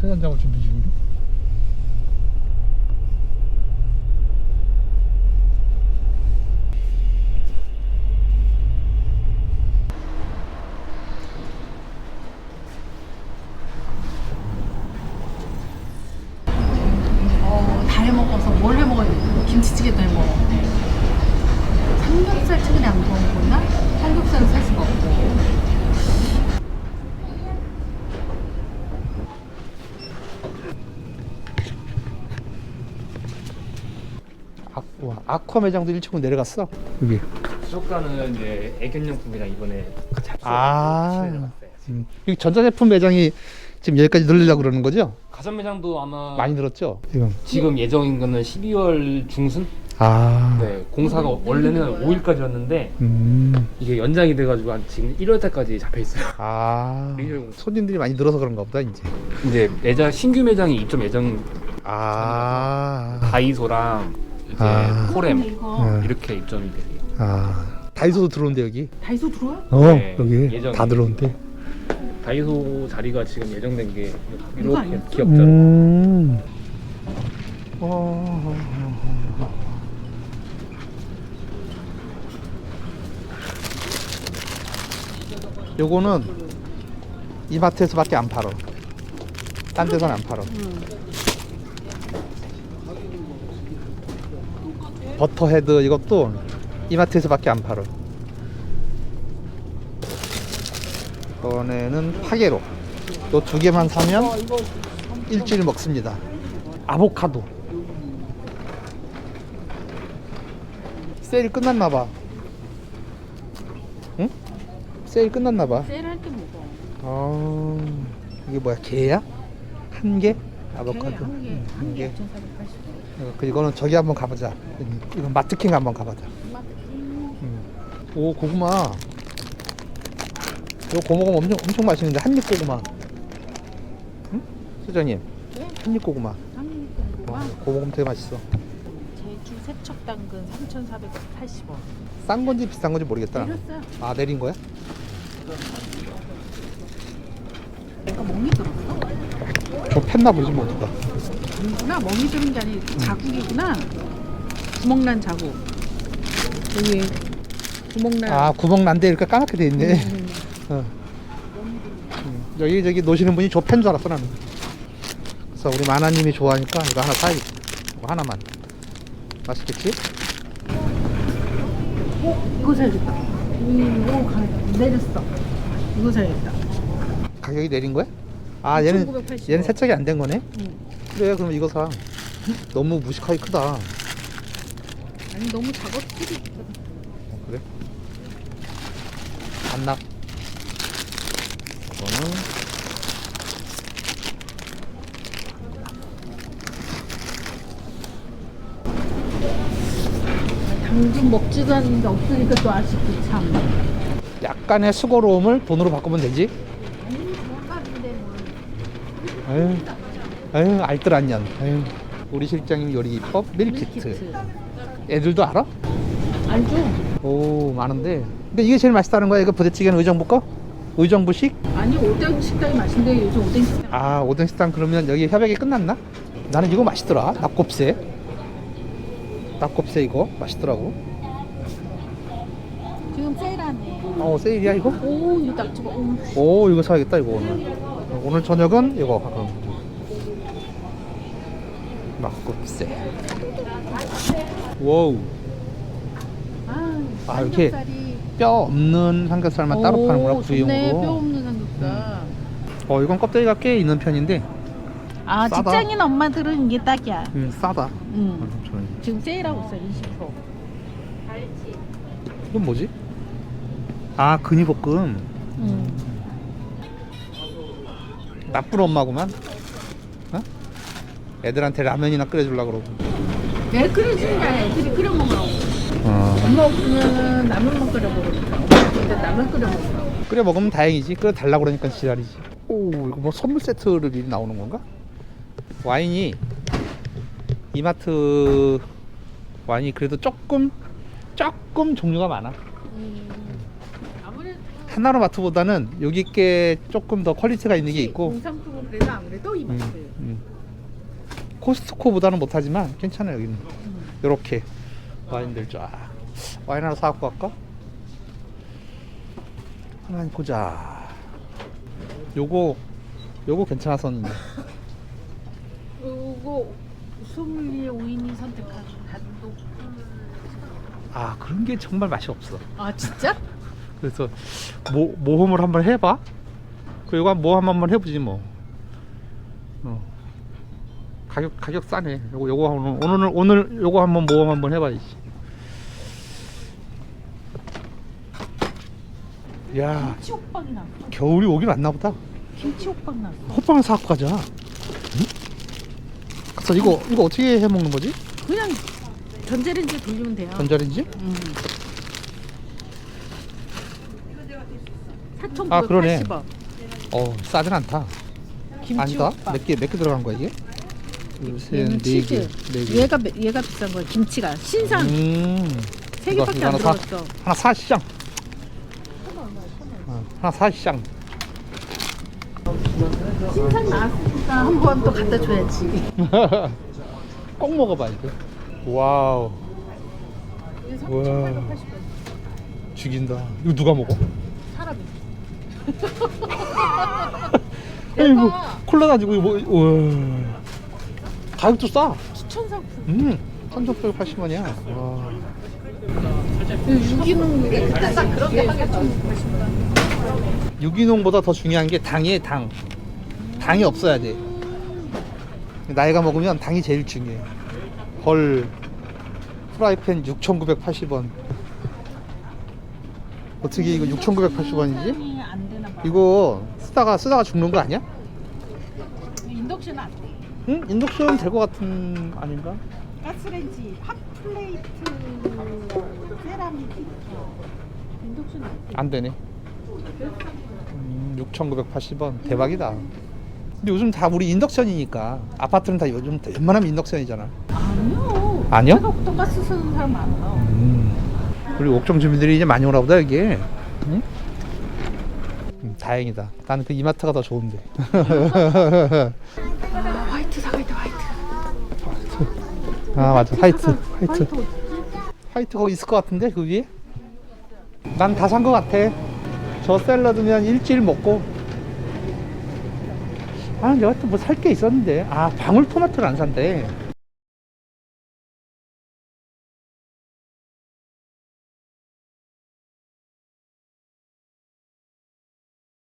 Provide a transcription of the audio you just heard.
세단장을 준비 중이죠. 어, 다 해먹어서 뭘 해먹어야 돼? 김치찌개도 해먹어. 삼겹살 최근에 안 구워 먹었나? 삼겹살은 살 수가 없고. 아쿠아 매장도 1층으로 내려갔어. 여기. 수족관은 이제 애견용품이랑 이번에 잡수 아. 내려갔어요. 음. 여기 전자제품 매장이 지금 여기까지 늘리려고 그러는 거죠? 가전 매장도 아마 많이 늘었죠? 지금. 지금 예정인 거는 12월 중순? 아. 네, 공사가 원래는 5일까지였는데 음. 이게 연장이 돼가지고 한 지금 1월 달까지 잡혀 있어요. 아. 리뉴얼 공사. 손님들이 많이 늘어서 그런가 보다 이제. 이제 매장 신규 매장이 입점 예정 아. 다이소랑 이제 아. 코렘 이거 네. 이렇게 입점이 돼요. 아. 다이소도 들어온대 여기. 다이소 들어와? 어 네, 여기 예정이. 다 들어온대. 다이소 자리가 지금 예정된 게 이거 이렇게? 기업자로 음. 어. 요거는 이마트에서밖에 안 팔어. 딴 데서는 안 팔어. 버터헤드 이것도 이마트에서밖에 안 팔어. 이번에는 파게로. 요두 개만 사면 일주일 먹습니다. 아보카도. 세일 끝났나 봐. 응? 세일 끝났나 봐. 세일할 때 먹어. 아, 이게 뭐야? 게야? 한 개? 아보카도. 한 개, 응, 한개 2,480원. 어, 그 이거는 저기 한번 가보자. 이건 마트킹 한번 가보자. 음. 오 고구마. 이거 고구마 엄청 엄청 맛있는데 한입 고구마. 응? 수장님. 네? 한입 고구마. 한입 고구마. 고구마 되게 맛있어. 제주 세척 당근 3,480원. 싼 건지 비싼 건지 모르겠다. 내렸어요. 아 내린 거야? 내가 멍이 들었어? 저 팼나 보지 뭐 누가. 아니구나. 멍이 들은 게 아니라 자국이구나. 구멍난 자국. 여기 구멍난. 아 구멍 난데 이렇게 까맣게 돼 있네. 음. 어. 음, 여기 저기 노시는 분이 저팬줄 알았어 나는. 그래서 우리 마나님이 좋아하니까 이거 하나 사야겠다. 이거 하나만. 맛있겠지? 어? 이거 사야겠다. 이거 가 내렸어. 이거 사야겠다. 가격이 내린 거야? 아 얘는 1980 얘는 세척이 안 된 거네. 응. 그래 그럼 이거 사. 너무 무식하게 크다. 아니 너무 필이 있거든. 어, 그래? 반납. 이거는 당근 먹지도 않는데 없으니까 또 아쉽고 참. 약간의 수고로움을 돈으로 바꾸면 되지. 아유, 아유 알뜰한 년. 아유, 우리 실장님 요리 기법 밀키트. 애들도 알아? 알죠? 오 많은데. 근데 이게 제일 맛있다는 거야. 이거 부대찌개는 의정부 거? 의정부식? 아니 오뎅 식당이 맛있는데 요즘 오뎅 식당. 아 오뎅 식당 그러면 여기 협약이 끝났나? 나는 이거 맛있더라. 낙곱새. 낙곱새 이거 맛있더라고. 지금 세일하네. 어 세일이야 이거? 오 이거 딱 집어. 오. 오 이거 사야겠다 이거 오늘. 오늘 저녁은 이거 그럼. 낙곱새. 와우. 아, 아, 이렇게. 뼈 없는 삼겹살만 따로 오, 파는구나 좋네. 뼈 구이용으로. 없는 삼겹살. 어 이건 껍데기가 꽤 있는 편인데 아 싸다. 직장인 엄마들은 이게 딱이야. 음, 싸다. 응. 음, 저는. 지금 세일하고 있어 20%. 이건 뭐지? 아 근이볶음. 응. 나쁜 엄마구만. 어? 애들한테 라면이나 끓여주려고 그러고. 게 아니라 애들이 끓여 먹으라고. 어. 엄마 없으면 라면만 끓여 먹으니까. 엄마 근데 라면 끓여 먹으라고. 끓여 먹으면 다행이지. 끓여 달라고 그러니까 지랄이지. 오 이거 뭐 선물 세트를 미리 나오는 건가? 와인이 이마트 와인이 그래도 조금 조금 종류가 많아. 아무래도 하나로마트보다는 여기 게 조금 더 퀄리티가 있는 게 있고 공산품은 그래도 아무래도 음, 이마트. 음. 코스트코보다는 못하지만 괜찮아요 여기는 이렇게 와인들 쫙 와인 하나 사갖고 갈까? 하나 보자 요거 요거 괜찮았었는데 요거 소믈리에 오인이 선택한 단독. 아 그런 게 정말 맛이 없어 아 진짜? 그래서 모, 모험을 한번 해봐 그 요거 모험 한번 해보지 뭐 어. 가격 가격 싸네 요거 요거 오늘 오늘 오늘 요거 한번 모험 한번 해봐야지 야 김치 호빵이 나왔어. 겨울이 오긴 왔나 보다 김치 호빵 나왔어. 호빵을 사갖고 가자 응? 그래서 이거 이거 어떻게 해 먹는 거지? 그냥 전자레인지 돌리면 돼요. 전자레인지? 음. 아, 그러네. 4,980원. 어 싸진 않다 김치 아니다 호빵. 몇개몇 개 들어간 거야 이게? 얘는 둘셋네개 치즈. 네 개. 얘가 매- 얘가 비싼 거야. 김치가 신상 음 세 이거, 개밖에 이거 안 하나 사. 들어갔어. 하나 사 시장 어, 하나 사 시장 신상 나왔으니까 한 번 또 갖다 줘야지. 꼭 먹어봐 이거 와우 와 3,880원. 죽인다 이거 누가 먹어? 아이고 콜라 가지고 이거 뭐 우와 가격도 싸 추천 상품. 음, 3,880원이야. 와. 유기농 그때 딱 그렇게 4,980원. 유기농보다 더 중요한 게 당이에요, 당. 당이 없어야 돼. 나이가 먹으면 당이 제일 중요해. 헐. 프라이팬 6,980원. 어떻게 이거 6,980원이지? 이거 쓰다가 쓰다가 죽는 거 아니야? 인덕션 안 돼. 응? 인덕션 될 것 같은 아닌가? 가스레인지 핫플레이트 세라믹 인덕션 안 돼. 안 되네. 음, 6,980원. 대박이다. 근데 요즘 다 우리 인덕션이니까 아파트는 다 요즘 다 웬만하면 인덕션이잖아. 아니요. 아니요? 내가 돈가스 쓰는 사람 많아. 음. 우리 옥정 주민들이 이제 많이 오나 보다 여기. 응? 음, 다행이다. 나는 그 이마트가 더 좋은데. 아, 화이트 사과이다 화이트. 아 맞아. 화이트, 화이트, 화이트. 화이트 거기 있을 것 같은데 그 위에? 난 다 산 것 같아. 저 샐러드면 일주일 먹고. 아또뭐살 게 있었는데. 아 방울토마토를 안 산대.